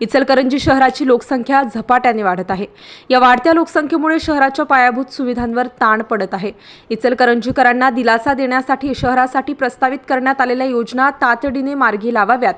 इचलकरंजी शहराची लोकसंख्या झपाट्याने वाढत आहे. या वाढत्या लोकसंख्येमुळे शहराच्या पायाभूत सुविधांवर ताण पडत आहे. इचलकरंजीकरांना दिलासा देण्यासाठी शहरासाठी प्रस्तावित करण्यात आलेल्या योजना तातडीने मार्गी लावाव्यात.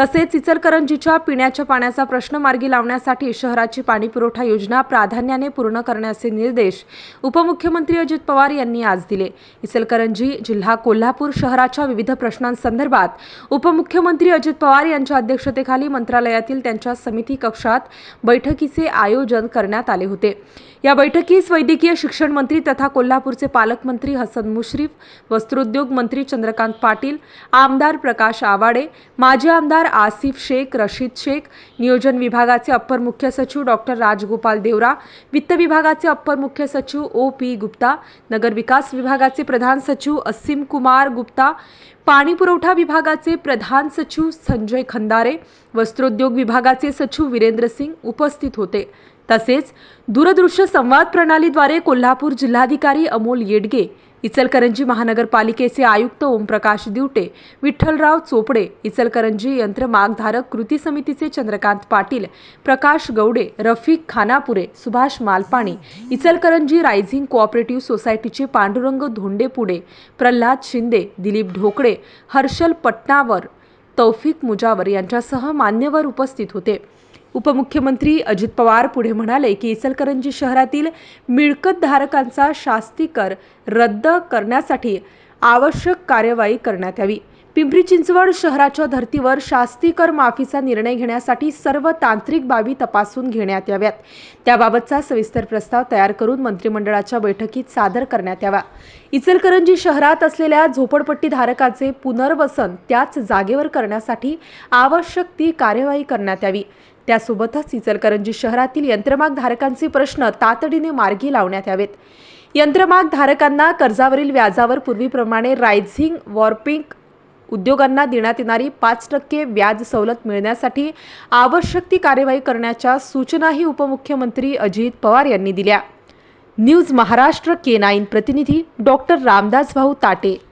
तसेच इचलकरंजीच्या पिण्याच्या पाण्याचा प्रश्न मार्गी लावण्यासाठी शहराची पाणीपुरवठा योजना प्राधान्याने पूर्ण करण्याचे निर्देश उपमुख्यमंत्री अजित पवार यांनी आज दिले. इचलकरंजी जिल्हा कोल्हापूर शहराच्या विविध प्रश्नांसंदर्भात उपमुख्यमंत्री अजित पवार यांच्या अध्यक्षतेखाली मंत्रालयातील त्यांच्या यांच्या समिती कक्षात बैठकीचे आयोजन करण्यात आले होते. या बैठकीस वैद्यकीय शिक्षण मंत्री तथा कोल्हापूरचे पालकमंत्री हसन मुश्रीफ वस्त्रोद्योग मंत्री चंद्रकांत पाटील आमदार प्रकाश आवाडे माजी आमदार आसिफ शेख रशीद शेख नियोजन विभागाचे अप्पर मुख्य सचिव डॉक्टर राजगोपाल देवरा वित्त विभागाचे अप्पर मुख्य सचिव ओ पी गुप्ता नगरविकास विभागाचे प्रधान सचिव असीम कुमार गुप्ता पाणी पुरवठा विभागाचे प्रधान सचिव संजय खंदारे वस्त्रोद्योग विभागाचे सचिव वीरेंद्र सिंग उपस्थित होते. तसेच दूरदृश्य संवाद प्रणालीद्वारे कोल्हापूर जिल्हाधिकारी अमोल येडगे इचलकरंजी महानगरपालिकेचे आयुक्त ओमप्रकाश दिवटे विठ्ठलराव चोपडे इचलकरंजी यंत्रमागधारक कृती समितीचे चंद्रकांत पाटील प्रकाश गवडे रफिक खानापुरे सुभाष मालपाणी इचलकरंजी रायझिंग कोऑपरेटिव्ह सोसायटीचे पांडुरंग धोंडेपुडे प्रल्हाद शिंदे दिलीप ढोकळे हर्षल पटनावर तौफिक मुजावर यांच्यासह मान्यवर उपस्थित होते. उपमुख्यमंत्री अजित पवार पुढे म्हणाले की इचलकरंजी शहरातील मिळकतधारकांचा शास्ती कर रद्द करण्यासाठी आवश्यक कार्यवाही करण्यात यावी. पिंपरी चिंचवड शहराच्या धर्तीवर शास्ती कर माफीचा निर्णय घेण्यासाठी सर्व तांत्रिक बाबी तपासून घेण्यात याव्यात. त्याबाबतचा सविस्तर प्रस्ताव तयार करून मंत्रिमंडळाच्या बैठकीत सादर करण्यात यावा. इचलकरंजी शहरात असलेल्या झोपडपट्टी धारकाचे पुनर्वसन त्याच जागेवर करण्यासाठी आवश्यक ती कार्यवाही करण्यात यावी. त्यासोबतच इचलकरंजी शहरातील यंत्रमाग धारकांचे प्रश्न तातडीने मार्गी लावण्यात यावेत. यंत्रमाग धारकांना कर्जावरील व्याजावर पूर्वीप्रमाणे रायझिंग वॉर्पिंग उद्योगांना देण्यात येणारी पाच टक्के व्याज सवलत मिळण्यासाठी आवश्यक ती कार्यवाही करण्याच्या सूचनाही उपमुख्यमंत्री अजित पवार यांनी दिल्या. न्यूज महाराष्ट्र के नाईन प्रतिनिधी डॉक्टर रामदास भाऊ ताटे.